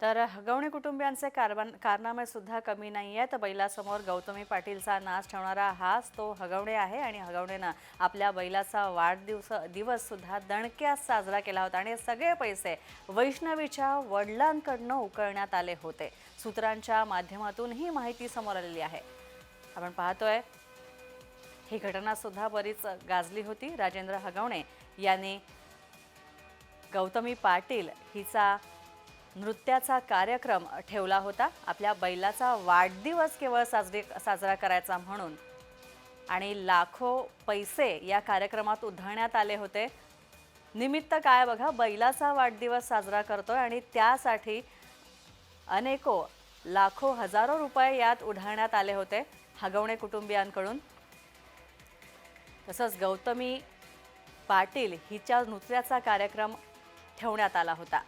तर हगवणे कुटुंबियांचे कारबन कारनामे सुद्धा कमी नाही आहेत. बैलासमोर गौतमी पाटीलचा नाच ठेवणारा हाच तो हगवणे आहे आणि हगवणेनं आपल्या बैलाचा वाढदिवस दिवससुद्धा दणक्यास साजरा केला होता आणि सगळे पैसे वैष्णवीच्या वडिलांकडनं उकळण्यात आले होते. सूत्रांच्या माध्यमातून ही माहिती समोर आलेली आहे. आपण पाहतोय ही घटनासुद्धा बरीच गाजली होती. राजेंद्र हगवणे यांनी गौतमी पाटील हिचा नृत्याचा कार्यक्रम ठेवला होता. आपल्या बैलाचा वाढदिवस केवळ साजरी साजरा करायचा म्हणून. आणि लाखो पैसे या कार्यक्रमात उधळण्यात आले होते. निमित्त काय बघा बैलाचा वाढदिवस साजरा करतोय आणि त्यासाठी अनेको लाखो हजारो रुपये यात उधळण्यात आले होते हगवणे कुटुंबियांकडून. तसंच गौतमी पाटील हिच्या नृत्याचा कार्यक्रम ठेवण्यात आला होता.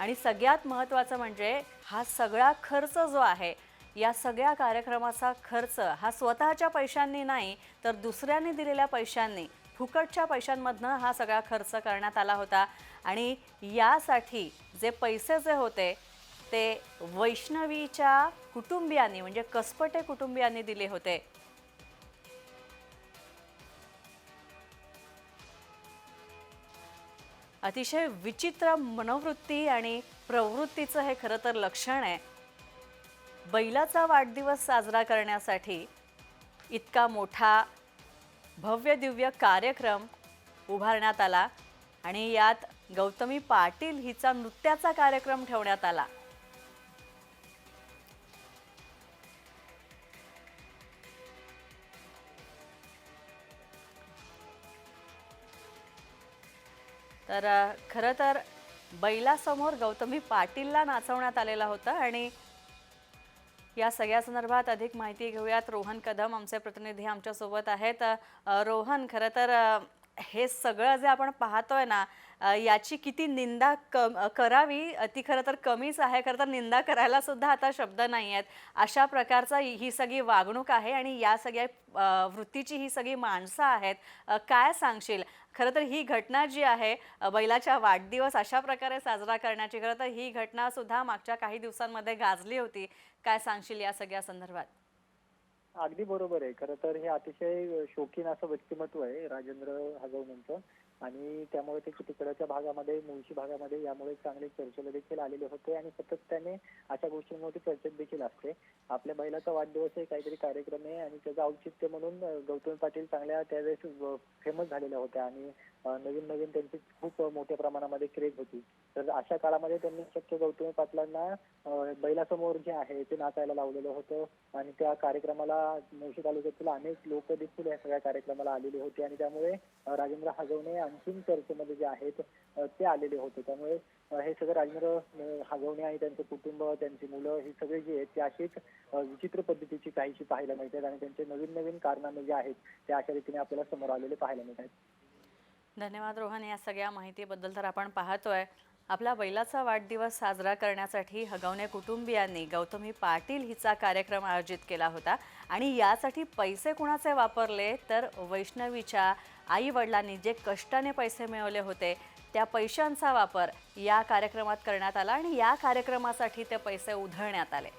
आणि सगळ्यात महत्त्वाचं म्हणजे हा सगळा खर्च जो आहे या सगळ्या कार्यक्रमाचा खर्च हा स्वतःच्या पैशांनी नाही तर दुसऱ्यांनी दिलेल्या पैशांनी फुकटच्या पैशांमधनं हा सगळा खर्च करण्यात आला होता. आणि यासाठी जे पैसे जे होते ते वैष्णवीच्या कुटुंबियांनी म्हणजे कसपटे कुटुंबियांनी दिले होते. अतिशय विचित्र मनोवृत्ती आणि प्रवृत्तीचं हे खरं तर लक्षण आहे. बैलाचा वाढदिवस साजरा करण्यासाठी इतका मोठा भव्य दिव्य कार्यक्रम उभारण्यात आला आणि यात गौतमी पाटील हिचा नृत्याचा कार्यक्रम ठेवण्यात आला. तर खरं तर बैलासमोर गौतमी पाटीलला नाचवण्यात आलेला होता आणि या सगळ्या संदर्भात अधिक माहिती घेऊयात. रोहन कदम आमचे प्रतिनिधी आमच्यासोबत आहेत. रोहन खरं तर हे सगळं जे आपण पाहतोय ना याची किती निंदा कम करावी ती खरं तर कमीच आहे. खरं तर निंदा करायला सुद्धा आता शब्द नाही आहेत. अशा प्रकारचा ही सगळी वागणूक आहे आणि या सगळ्या वृत्तीची ही सगळी माणसं आहेत काय सांगशील? खरं तर ही घटना जी आहे बैलाच्या वाढदिवस अशा प्रकारे साजरा करण्याची खरं तर ही घटना सुद्धा मागच्या काही दिवसांमध्ये गाजली होती. काय सांगशील या सगळ्या संदर्भात? अगदी बरोबर आहे. खरं तर हे अतिशय शौकीन असं व्यक्तिमत्व आहे राजेंद्र हगवणेंचं आणि त्यामुळे ते तिकडच्या भागामध्ये मुळशी भागामध्ये यामुळे चांगले चर्चेला देखील आलेले होते आणि सतत त्याने अशा गोष्टींमध्ये चर्चेत देखील असते. आपल्या बैलाचा वाढदिवस हे काहीतरी कार्यक्रम आहे आणि त्याचं औचित्य म्हणून गौतम पाटील चांगल्या त्यावेळेस फेमस झालेल्या होत्या. आणि नवीन नवीन त्यांची खूप मोठ्या प्रमाणामध्ये क्रेज होती. तर अशा काळामध्ये त्यांनी शक्य गौतमी पाटलांना बैलासमोर जे आहे ते नाचायला लावलेलं होतं. आणि त्या कार्यक्रमाला मुळशी तालुक्यातील अनेक लोक देखील या सगळ्या कार्यक्रमाला आलेले होते. आणि त्यामुळे राजेंद्र हगवणे आणखीन चर्चेमध्ये जे आहेत ते आलेले होते. त्यामुळे हे सगळं राजेंद्र अं, हगवणे आणि त्यांचं कुटुंब त्यांची मुलं ही सगळे जे आहेत ते अशीच विचित्र पद्धतीची काहीशी पाहायला मिळतात. आणि त्यांचे नवीन नवीन कारनामे जे आहेत ते अशा रीतीने आपल्याला समोर आलेले पाहायला मिळतात. धन्यवाद रोहन. या सगळ्या माहितीबद्दल तर आपण पाहतोय. आपला बैलाचा वाढदिवस साजरा करण्यासाठी हगवणे कुटुंबियांनी गौतमी पाटील हिचा कार्यक्रम आयोजित केला होता. आणि यासाठी पैसे कुणाचे वापरले? तर वैष्णवीच्या आई वडिलांनी जे कष्टाने पैसे मिळवले होते त्या पैशांचा वापर या कार्यक्रमात करण्यात आला आणि या कार्यक्रमासाठी ते पैसे उधळण्यात आले.